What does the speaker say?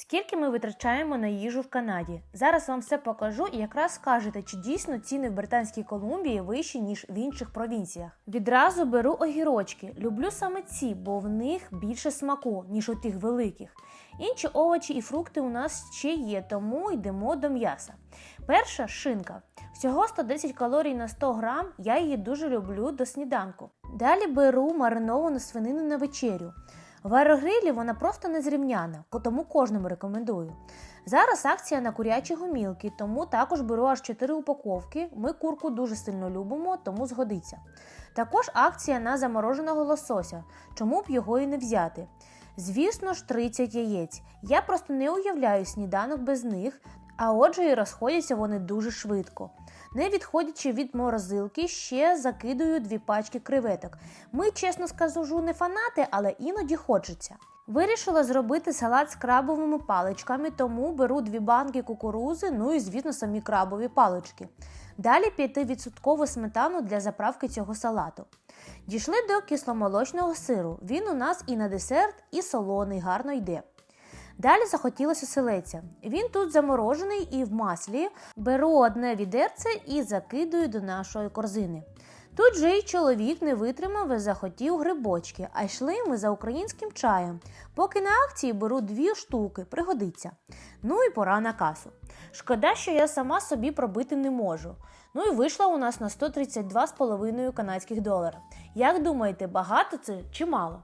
Скільки ми витрачаємо на їжу в Канаді? Зараз вам все покажу і якраз скажете, чи дійсно ціни в Британській Колумбії вищі, ніж в інших провінціях. Відразу беру огірочки. Люблю саме ці, бо в них більше смаку, ніж у тих великих. Інші овочі і фрукти у нас ще є, тому йдемо до м'яса. Перша шинка. Всього 110 калорій на 100 грам, я її дуже люблю до сніданку. Далі беру мариновану свинину на вечерю. В аерогрилі вона просто незрівняна, тому кожному рекомендую. Зараз акція на курячі гомілки, тому також беру аж 4 упаковки. Ми курку дуже сильно любимо, тому згодиться. Також акція на замороженого лосося, чому б його і не взяти. Звісно ж, 30 яєць. Я просто не уявляю сніданок без них, а отже, і розходяться вони дуже швидко. Не відходячи від морозилки, ще закидую дві пачки креветок. Ми, чесно скажу, не фанати, але іноді хочеться. Вирішила зробити салат з крабовими паличками, тому беру дві банки кукурузи, ну і, звісно, самі крабові палички. Далі 5% сметану для заправки цього салату. Дійшли до кисломолочного сиру. Він у нас і на десерт, і солоний, гарно йде. Далі захотілося селеця. Він тут заморожений і в маслі. Беру одне відерце і закидую до нашої корзини. Тут же й чоловік не витримав і захотів грибочки, а йшли ми за українським чаєм. Поки на акції беру дві штуки, пригодиться. Ну і пора на касу. Шкода, що я сама собі пробити не можу. Ну і вийшла у нас на 132,5 канадських долара. Як думаєте, багато це чи мало?